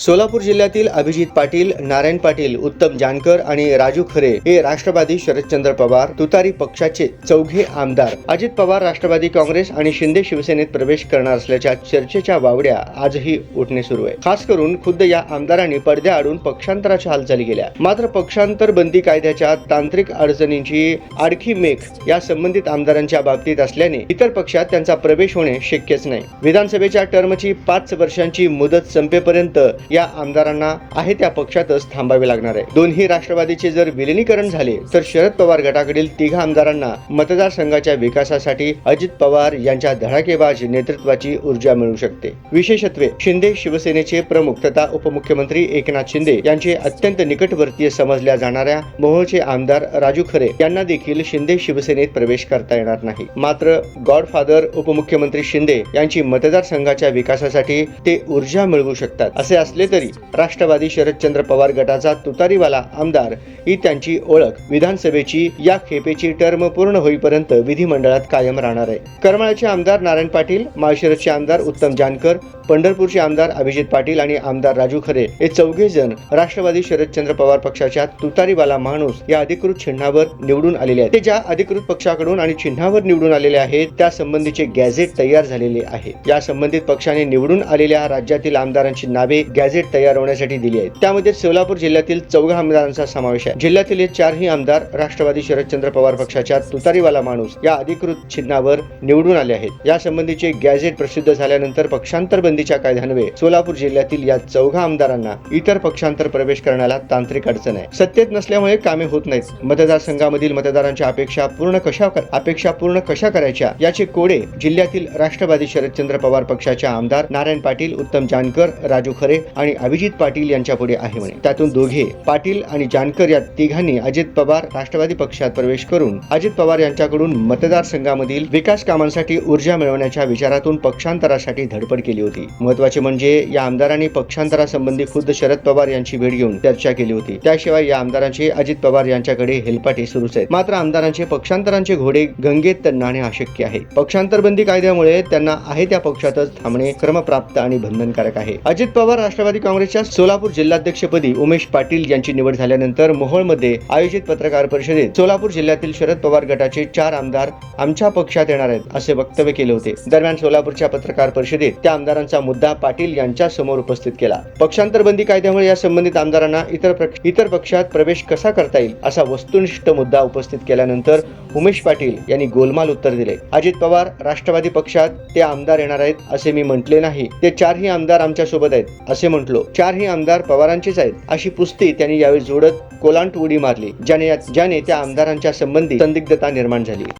सोलापूर जिल्ह्यातील अभिजित पाटील नारायण पाटील उत्तम जानकर आणि राजू खरे हे राष्ट्रवादी शरदचंद्र पवार तुतारी पक्षाचे चौघे आमदार. अजित पवार राष्ट्रवादी काँग्रेस आणि शिंदे शिवसेनेत प्रवेश करणार असल्याच्या चर्चेच्या वावड्या आजही उठणे सुरू आहे. खास करून खुद्द या आमदारांनी पडद्या आडून पक्षांतराच्या हालचाली केल्या. मात्र पक्षांतर बंदी कायद्याच्या तांत्रिक अडचणींची आडखी मेख या संबंधित आमदारांच्या बाबतीत असल्याने इतर पक्षात त्यांचा प्रवेश होणे शक्यच नाही. विधानसभेच्या टर्मची पाच वर्षांची मुदत संपेपर्यंत या आमदारांना आहे त्या पक्षातच थांबावे लागणार आहे. दोन्ही राष्ट्रवादीचे जर विलिनीकरण झाले तर शरद पवार गटाकडील तिघा आमदारांना मतदारसंघाच्या विकासासाठी अजित पवार यांच्या धडाकेबाज नेतृत्वाची ऊर्जा मिळू शकते. विशेषत्वे शिंदे शिवसेनेचे प्रमुख तथा उपमुख्यमंत्री एकनाथ शिंदे यांचे अत्यंत निकटवर्तीय समजल्या जाणाऱ्या मोहोळचे आमदार राजू खरे यांना देखील शिंदे शिवसेनेत प्रवेश करता येणार नाही. मात्र गॉडफादर उपमुख्यमंत्री शिंदे यांची मतदारसंघाच्या विकासासाठी ते ऊर्जा मिळवू शकतात असे असले तरी राष्ट्रवादी शरदचंद्र पवार गटाचा तुतारीवाला आमदार ही त्यांची ओळख. विधानसभेची या खेपेची टर्म पूर्ण होईपर्यंत विधिमंडळात कायम राहणार आहे. करमाळ्याचे आमदार नारायण पाटील माळशिरसचे आमदार उत्तम जानकर पंढरपूरचे आमदार अभिजित पाटील आणि आमदार राजू खरे हे चौघे जण राष्ट्रवादी शरदचंद्र पवार पक्षाच्या तुतारीवाला माणूस या अधिकृत चिन्हावर निवडून आलेले आहेत. ते ज्या अधिकृत पक्षाकडून आणि चिन्हावर निवडून आलेले आहेत त्या संबंधीचे गॅझेट तयार झालेले आहे. या संबंधित पक्षाने निवडून आलेल्या राज्यातील आमदारांची नावे गॅझेट तयार होण्यासाठी दिली आहे. त्यामध्ये सोलापूर जिल्ह्यातील चौघा आमदारांचा समावेश आहे. जिल्ह्यातील हे चारही आमदार राष्ट्रवादी शरदचंद्र पवार पक्षाच्या तुतारीवाला माणूस या अधिकृत चिन्हावर निवडून आले आहेत. या संबंधीचे गॅझेट प्रसिद्ध झाल्यानंतर पक्षांतर बंदीच्या कायद्यान्वये सोलापूर जिल्ह्यातील या चौघा आमदारांना इतर पक्षांतर प्रवेश करण्याला तांत्रिक अडचण आहे. सत्तेत नसल्यामुळे कामे होत नाहीत. मतदारसंघामधील मतदारांच्या अपेक्षा पूर्ण कशा अपेक्षा पूर्ण कशा करायच्या याचे कोडे जिल्ह्यातील राष्ट्रवादी शरदचंद्र पवार पक्षाच्या आमदार नारायण पाटील उत्तम जानकर राजू खरे आणि अभिजित पाटील यांच्यापुढे आहे म्हणे. त्यातून दोघे पाटील आणि जानकर या तिघांनी अजित पवार राष्ट्रवादी पक्षात प्रवेश करून अजित पवार यांच्याकडून मतदारसंघामधील विकास कामांसाठी ऊर्जा मिळवण्याच्या विचारातून पक्षांतरासाठी धडपड केली होती. महत्त्वाचे म्हणजे या आमदारांनी पक्षांतरासंबंधी खुद्द शरद पवार यांची भेट घेऊन चर्चा केली होती. त्याशिवाय या आमदारांचे अजित पवार यांच्याकडे हेलपाटे सुरूच आहेत. मात्र आमदारांचे पक्षांतरांचे घोडे गंगेत नाणे अशक्य आहे. पक्षांतरबंदी कायद्यामुळे त्यांना आहे त्या पक्षातच थांबणे क्रमप्राप्त आणि बंधनकारक आहे. अजित पवार राष्ट्रवादी काँग्रेसच्या सोलापूर जिल्हाध्यक्षपदी उमेश पाटील यांची निवड झाल्यानंतर मोहोळमध्ये आयोजित पत्रकार परिषदेत सोलापूर जिल्ह्यातील शरद पवार गटाचे चार आमदार आमच्या पक्षात येणार आहेत असे वक्तव्य केले होते. दरम्यान सोलापूरच्या पत्रकार परिषदेत त्या आमदारांचा मुद्दा पाटील यांच्या समोर उपस्थित केला. पक्षांतर बंदी कायद्यामुळे या संबंधित आमदारांना इतर इतर पक्षात प्रवेश कसा करता येईल असा वस्तुनिष्ठ मुद्दा उपस्थित केल्यानंतर उमेश पाटील यांनी गोलमाल उत्तर दिले. अजित पवार राष्ट्रवादी पक्षात ते आमदार येणार आहेत असे मी म्हटले नाही. ते चारही आमदार आमच्यासोबत आहेत असे म्हटलो चारही आमदार पवारांचेच आहेत. अशी पुस्ती त्यांनी यावेळी जोडत कोलांट उडी मारली ज्याने ज्याने त्या आमदारांच्या संबंधी संदिग्धता निर्माण झाली.